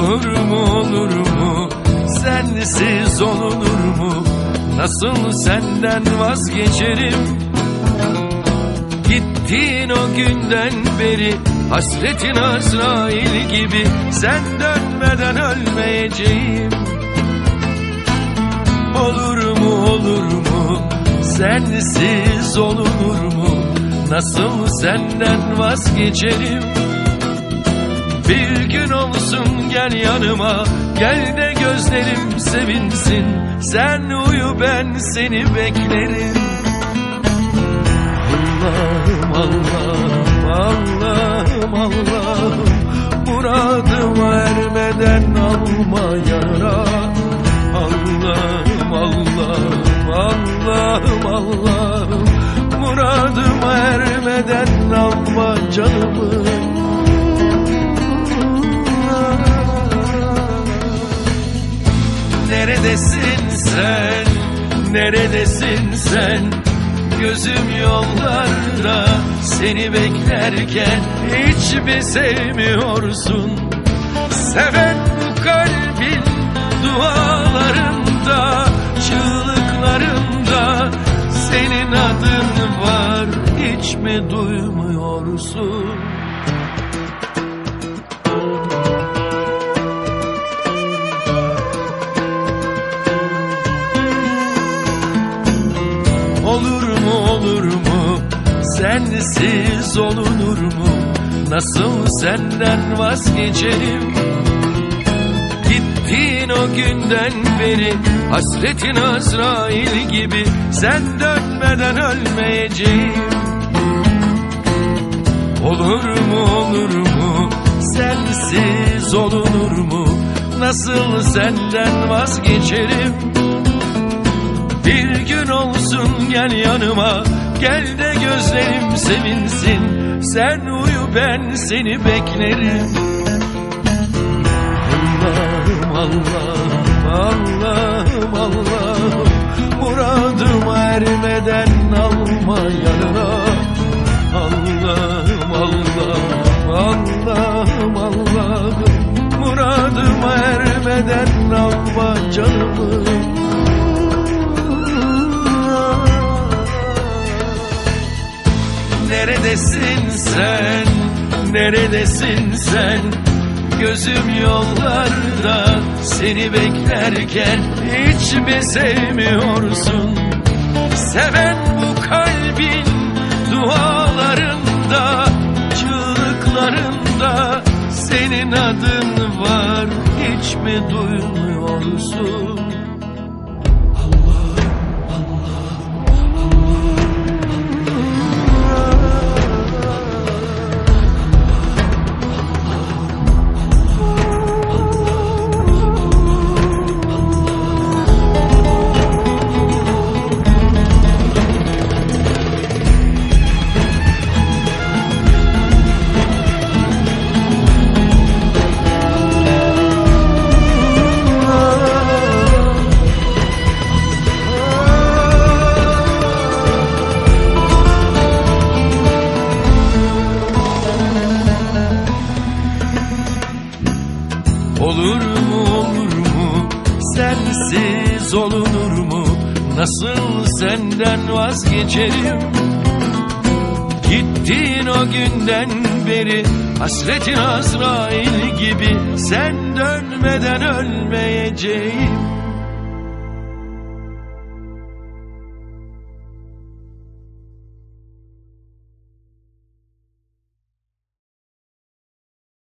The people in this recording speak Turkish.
Olur mu olur mu? Sensiz olunur mu? Nasıl senden vazgeçerim? Gittiğin o günden beri Hasretin Azrail gibi. Sen dönmeden ölmeyeceğim. Olur mu olur mu? Sensiz olunur mu? Nasıl senden vazgeçerim Bir gün olsun gel yanıma Gel de gözlerim sevinsin. Sen uyu ben seni beklerim. Allah'ım Allah'ım Allah'ım Allah'ım. Muradıma ermeden alma yara. Allah'ım Allah'ım Allah'ım Allah'ım. Muradıma ermeden alma canımı Neredesin sen? Gözüm yollarda seni beklerken hiç mi sevmiyorsun? Seven bu kalbin dualarında, çığlıklarında senin adın var hiç mi duymuyorsun? Sensiz olunur mu? Nasıl senden vazgeçerim? Gittiğin o günden beri Hasretin Azrail gibi. Sen dönmeden ölmeyeceğim. Olur mu olur mu? Sensiz olunur mu? Nasıl senden vazgeçerim? Bir gün olsun gel yanıma Gel de gözlerim sevinsin. Sen uyu ben seni beklerim. Allah'ım Allah'ım Allah'ım Allah'ım. Muradıma ermeden alma yanına. Allah'ım Allah'ım Allah'ım Allah'ım. Muradıma ermeden alma canımı Neredesin sen? Neredesin sen? Gözüm yollarda seni beklerken hiç mi sevmiyorsun? Seven bu kalbin dualarında, çığlıklarında senin adın var hiç mi duymuyorsun? Sensiz olunur mu? Nasıl senden vazgeçerim? Gittiğin o günden beri Hasretin Azrail gibi. Sen dönmeden ölmeyeceğim